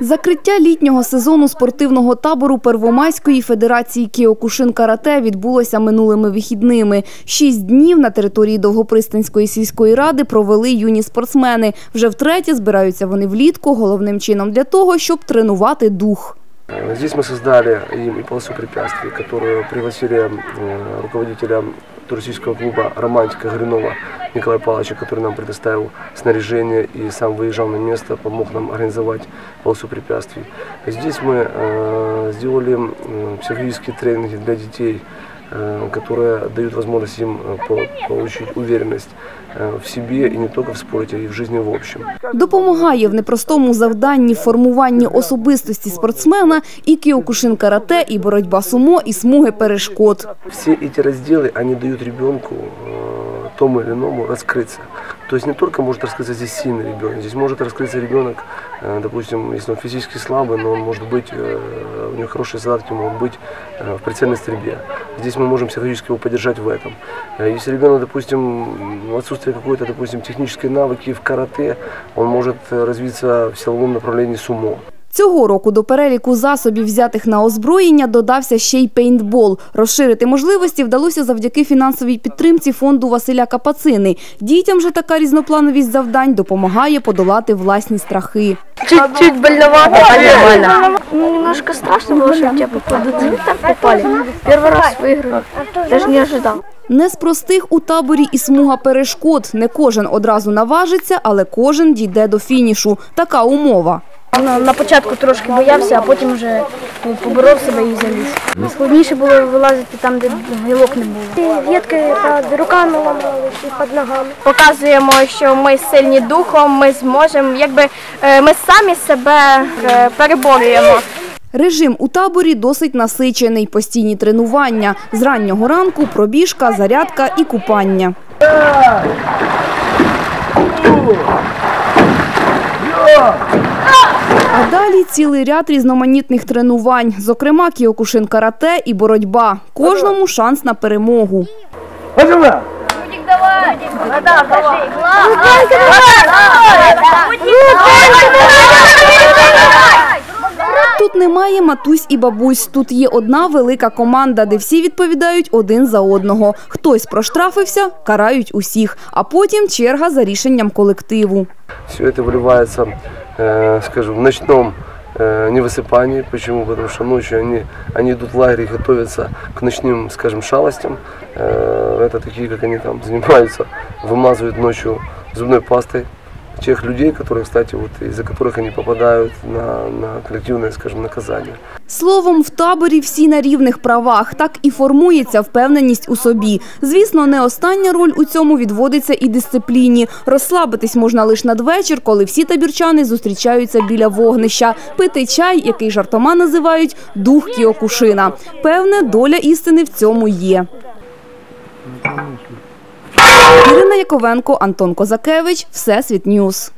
Закриття літнього сезону спортивного табору Первомайської федерації Кіокушин Карате відбулося минулими вихідними. Шість днів на території Довгопристанської сільської ради провели юні спортсмени. Вже втретє збираються вони влітку, головним чином для того, щоб тренувати дух. Э, Здесь мы создали им и полосу препятствий, которую пригласили э, руководителя туристического клуба «Романтика» Гринова Николая Павловича, который нам предоставил снаряжение и сам выезжал на место, помог нам организовать полосу препятствий. Здесь мы э, сделали м, психологические тренинги для детей, э, которые дают возможность им э, по- получить уверенность э, в себе и не только в спорте, и в жизни в общем. Допомагає в непростому завданні формуванні особистості спортсмена і кіокушин карате, і боротьба сумо, і смуги перешкод. Все эти разделы, они дают ребенку э, тому или иному раскрыться. То есть не только может раскрыться здесь сильный ребенок, здесь может раскрыться ребенок, э, допустим, если он физически слабый, но он может быть, э, у него хорошие задатки могут быть э, в прицельной стрельбе. Здесь мы можем психологически его поддержать в этом. Если ребенок, допустим, в отсутствие какой-то, допустим, технической навыки в карате, он может развиться в силовом направлении сумо. Цього року до переліку засобів, взятих на озброєння, додався ще й пейнтбол. Розширити можливості вдалося завдяки фінансовій підтримці фонду Василя Капацини. Дітям же така різноплановість завдань допомагає подолати власні страхи. Чуть-чуть больновато, а нормально. Ну, немножко страшно было, что тебя попадут. Так попали. Первый раз выиграли. Даже не ожидал. Не з простих у таборі і смуга перешкод. Не кожен одразу наважиться, але кожен дійде до фінішу. Така умова. На, на початку трошки боявся, а потім вже ну, поборов себе і заліз. Складніше було вилазити там, де гілок не було. Ветки під руками ламали і під ногами. Показуємо, що ми сильні духом, ми зможемо, якби е, ми самі себе е, переборюємо. Режим у таборі досить насичений. Постійні тренування. З раннього ранку пробіжка, зарядка і купання. А далі цілий ряд різноманітних тренувань, зокрема кіокушин карате і боротьба. Кожному шанс на перемогу. Тут немає матусь і бабусь. Тут є одна велика команда, де всі відповідають один за одного. Хтось проштрафився, карають усіх, а потім черга за рішенням колективу. Все это выливается, э, скажем, в ночном э, невысыпании. Почему? Потому что ночью они, они идут в лагерь и готовятся к ночным, скажем, шалостям. Э, это такие, как они там занимаются, вымазывают ночью зубной пастой тех людей, которые, кстати, вот из-за которых они попадают на, на коллективное, скажем, наказание. Словом, в таборі всі на рівних правах. Так і формується впевненість у собі. Звісно, не остання роль у цьому відводиться і дисципліні. Розслабитись можна лише надвечір, коли всі табірчани зустрічаються біля вогнища. Пити чай, який жартома називають дух кіокушина. Певне, доля істини в цьому є. Ірина Яковенко, Антон Козакевич, Всесвіт Ньюс.